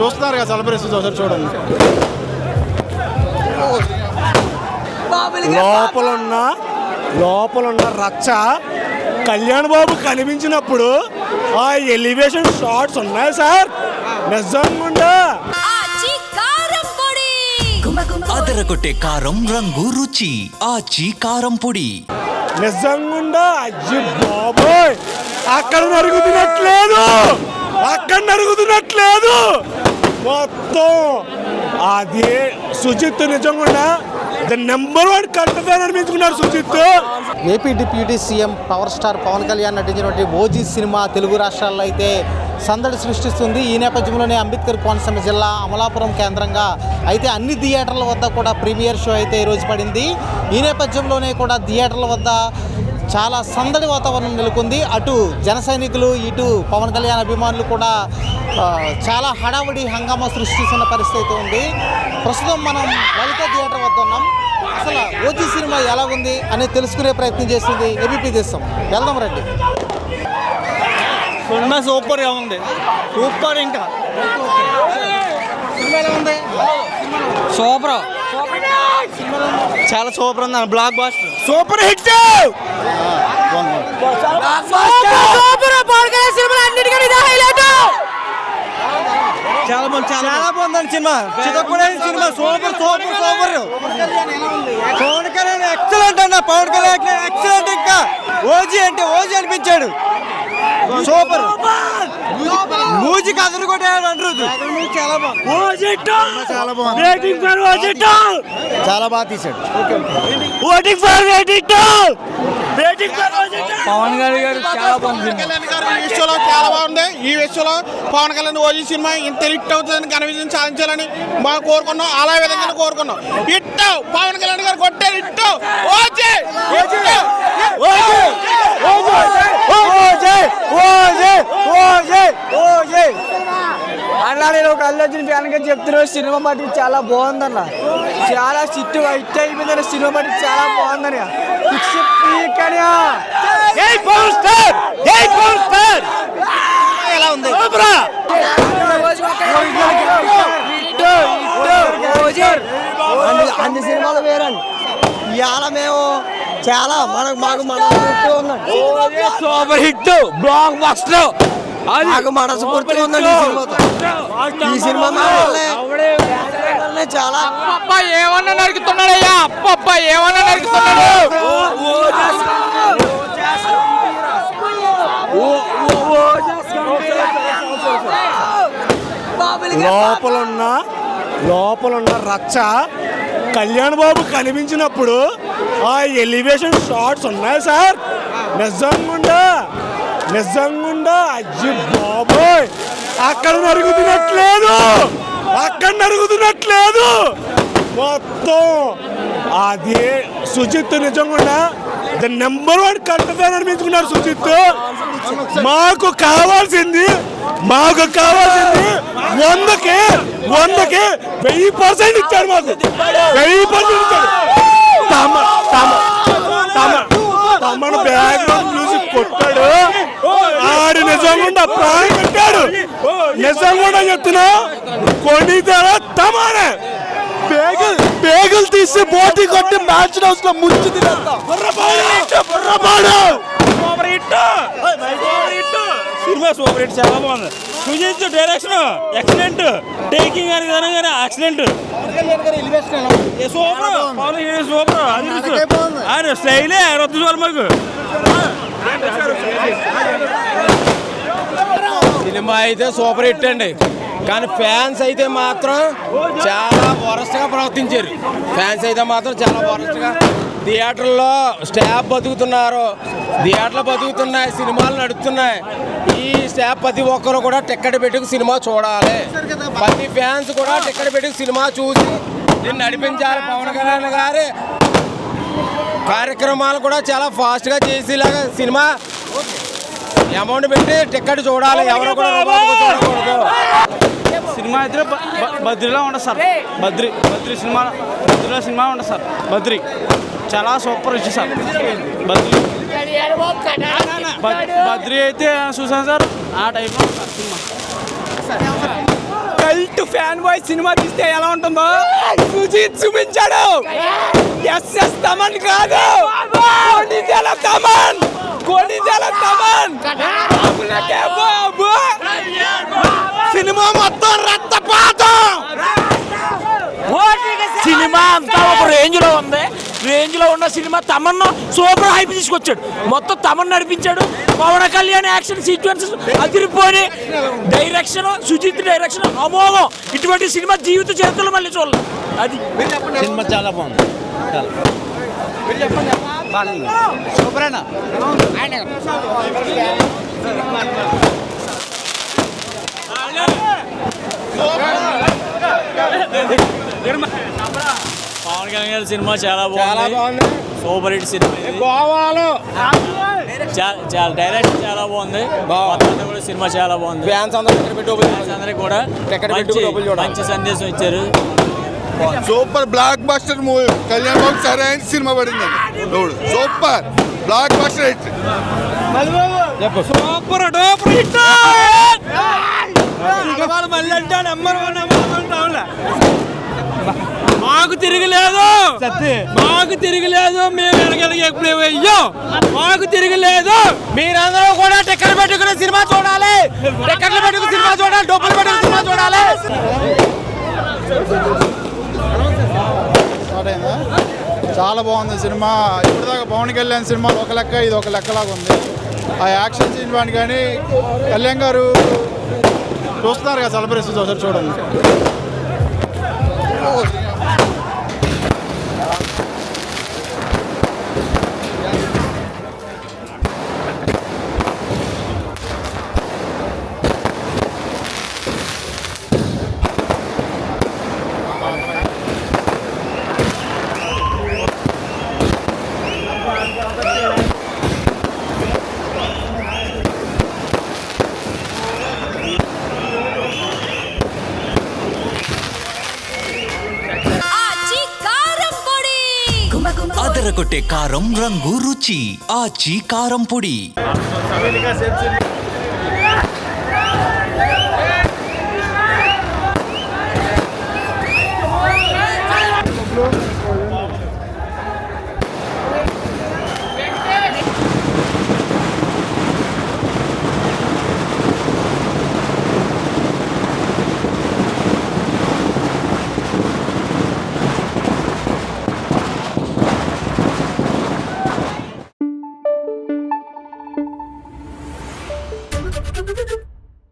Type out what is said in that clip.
చూస్తున్నారు కదా సెలబ్రేషన్స్ ఒకసారి చూడండి. లోపల ఉన్న లోపల ఉన్న రచ్చ కళ్యాణ్ బాబు కనిపించినప్పుడు ఆ ఎలివేషన్ షాట్స్ ఉన్నాయి సార్. నిజంగా అదరగొట్టే కారం రంగు రుచి ఆచి కారం పొడి. నిజంగా అజ్జి బాబోయ్. అక్కడ నరుగుతున్నట్లేదు. అక్కడ నరుగుతున్నట్లేదు. మొత్తం. అది సుజిత్ నిజంగా ద నెంబర్ వన్ కంటఫైన్ అనిపించుకున్నాడు Sujith. AP deputy CM power star Pavan Kalyan నటించినటువంటి ఓజీ సినిమా తెలుగు రాష్ట్రాల్లో అయితే సందడి సృష్టిస్తుంది. ఈ నేపథ్యంలోనే అంబేద్కర్ కోనసీమ జిల్లా అమలాపురం కేంద్రంగా అయితే అన్ని థియేటర్ల వద్ద కూడా ప్రీమియర్ షో అయితే ఈరోజు పడింది. ఈ నేపథ్యంలోనే కూడా థియేటర్ల వద్ద చాలా సందడి వాతావరణం నెలకొంది. అటు జన సైనికులు ఇటు పవన్ కళ్యాణ్ అభిమానులు కూడా చాలా హడావుడి హంగామా సృష్టిస్తున్న పరిస్థితి అయితే ఉంది. ప్రస్తుతం మనం లలిత థియేటర్ వద్ద ఉన్నాం. అసలు ఓజీ సినిమా ఎలా ఉంది అనేది తెలుసుకునే ప్రయత్నం చేస్తుంది ఏబీపీ దేశం. వెళ్దాం రండి. సినిమా సూపర్గా ఉంది. సూపర్ ఇంకా. సూపర్. చాలా సూపర్ ఉంది బ్లాక్ బాస్టర్ సూపర్ హిట్. చాలా బాగుంది చాలా బాగుందండి సినిమా. చిన్నప్పుడైన cinema super super super. Pavan Kalyan excellent అన్న పవన్ కళ్యాణ్ ఎక్సలెంట్ ఇంకా. ఓజీ అంటే ఓజీ అనిపించాడు. సూపర్. మ్యూజిక్ అదరు కొట్టాడు అంటారు చాలా బాగుంది చాలా బాగుంది. వెయిటింగ్ ఫర్ వాచింగ్ చాలా బాగా తీసాడు waiting for waiting waiting for Pavan గారి గారు చాలా బాగుంది. కళ్యాణ్ గారు ఈ విషయంలో చాలా బాగుంది. ఈ విషయంలో పవన్ కళ్యాణ్ ఓజీ సినిమా ఇంత హిట్ అవుతుందని ఘన విజయం సాధించాలని మనం కోరుకున్నాం. అలా విధంగా కోరుకున్నాం. హిట్! పవన్ కళ్యాణ్ గారు కొట్టే హిట్! ఓజీ! అన్నా నేను ఒక అల్లు అర్జున్ ఫ్యాన్గా చెప్తున్నాను సినిమా మటుకు చాలా బాగుందన్న. చాలా సిట్టు హిట్ అయిపోయిందన్న సినిమా మటుకు చాలా బాగుందని ఫిక్స్ కానీ జై పవర్ స్టార్ జై పవర్ స్టార్ ఎలా ఉంది? అన్ని అన్ని సినిమాలు వేరండి. ఇవాళ మేము చాలా మనకు మాకు మన ఉందండి. సూపర్ హిట్ బ్లాక్ బస్టర్ మాకు మనస్ఫూర్తిగా ఉందండి ఈ సినిమాతో. ఈ సినిమా చాలా అప్ప ఏమన్నా నరుకుతున్నాడయ్యా? అప్ప ఏమన్నా నరుకుతున్నాడు? లోపల ఉన్న లోపల ఉన్న రచ్చ కళ్యాణ్ బాబు కనిపించినప్పుడు ఆ ఎలివేషన్ షార్ట్స్ ఉన్నాయి సార్. నిజంగుండా నిజంగుండా. అజ్జి బాబోయ్. అక్కడ నరుగుతున్నట్లేదు. అక్కడ నరుగుతున్నట్లేదు. మొత్తం. అదే సుజిత్ నిజంగా ద నెంబర్ వన్ కంటఫైన్ నిర్మించుకున్నారు సుజిత్. మాకు కావాల్సింది మాకు కావాల్సింది వందకి వందకి వెయ్యి పర్సెంట్ ఇచ్చాడు మాకు. వెయ్యి పర్సెంట్ ఇచ్చాడు తమ తమ తమ తమను బ్యాక్గ్రౌండ్ మ్యూజిక్ కొట్టాడు. ఆడు నిజంగా ప్రాణం పెట్టాడు. నిజంగా చెప్తున్నా కొనితే తమానే. పేగులు పేగులు తీసి బోటి కొట్టి మ్యాచ్ హౌస్లో ముంచి తినేస్తాం. బుర్రపాడు సినిమా సూపర్ హిట్ చాలా బాగుంది. సుజిత్ డైరెక్షన్ ఎక్సలెంట్ టేకింగ్ అని కానీ కానీ ఎక్సలెంట్ సూపర్ పవన్ సూపర్. అది ఆయన స్టైలే రద్దు చూడాలి మాకు. సినిమా అయితే సూపర్ హిట్ అండి. కానీ ఫ్యాన్స్ అయితే మాత్రం చాలా వరస్ట్గా ప్రవర్తించారు. ఫ్యాన్స్ అయితే మాత్రం చాలా వరస్ట్గా థియేటర్లో స్టాఫ్ బతుకుతున్నారు. థియేటర్లో బతుకుతున్నాయి సినిమాలు నడుస్తున్నాయి ఈ స్టాఫ్ ప్రతి ఒక్కరు కూడా టికెట్ పెట్టుకు సినిమా చూడాలి. ప్రతి ఫ్యాన్స్ కూడా టికెట్ పెట్టుకు సినిమా చూసి దీన్ని నడిపించాలి పవన్ కళ్యాణ్ గారి. కార్యక్రమాలు కూడా చాలా ఫాస్ట్గా చేసేలాగా సినిమా అమౌంట్ పెట్టి టికెట్ చూడాలి. ఎవరు కూడా చూడకూడదు. సినిమా అయితే బద్రిలో ఉండదు సార్. బద్రి బద్రి సినిమా బద్రిలో సినిమా ఉండదు సార్. బద్రి. చాలా సూపర్ సార్. బద్రి బద్- బద్రి అయితే చూసాను సార్? ఆ టైప్లో సినిమా. ఫ్యాన్ బాయ్ సినిమా తీస్తే ఎలా ఉంటుందో? సుజీత్ చూపించాడు. ఎస్ఎస్ తమన్ కాదు. కొనిదెల తమన్. కొనిదెల తమన్ బాబులకే బాబు సినిమా మొత్తం రక్తపాతం సినిమా అంతా ఒక రేంజ్లో ఉంది రేంజ్లో ఉన్న సినిమా తమన్ను సూపర్ హైప్ తీసుకొచ్చాడు మొత్తం తమన్ నడిపించాడు పవన్ కళ్యాణ్ యాక్షన్ సీక్వెన్సెస్ అదిరిపోయి డైరెక్షన్ సుజిత్ డైరెక్షన్ అమోఘం ఇటువంటి సినిమా జీవిత చరిత్రలో మళ్ళీ చూడలేదు అది సినిమా చాలా బాగుంది పవన్ కళ్యాణ్ గారి సినిమా చాలా చాలా బాగుంది. సూపర్ హిట్ సినిమా ఇది. గోవాలో? చా- చాలా డైరెక్షన్ చాలా బాగుంది. కూడా సినిమా చాలా బాగుంది. ఫ్యాన్స్ అందరికి కూడా మంచి సందేశం ఇచ్చారు. Super blockbuster movie. Kalyan Babu సరైన సినిమా పడింది super. Blockbuster hit. Super duper hit మళ్ళీ అంటే నెంబర్ వన్ నెంబర్ వన్ మాకు తిరగలేదు. మాకు తిరగలేదు మేము ఎప్పుడు అయ్యో మాకు తిరగలేదు. మీరందరూ కూడా టికెట్ పెట్టుకుని సినిమా చూడాలి. టికెట్లు పెట్టుకుని సినిమా చూడాలి డబ్బులు పెట్టుకుని సినిమా చూడాలి. చాలా బాగుంది సినిమా. ఇప్పటిదాకా పవన్ కళ్యాణ్ సినిమాలు ఒక లెక్క ఇది ఒక లెక్కలాగా ఉంది. ఆ యాక్షన్ సినిమా కానీ కళ్యాణ్ గారు చూస్తున్నారు కదా సెలబ్రేషన్స్ ఒకసారి చూడండి ఆచి కారం పొడి కొట్టే కారం రంగు రుచి. ఆచి కారం పొడి.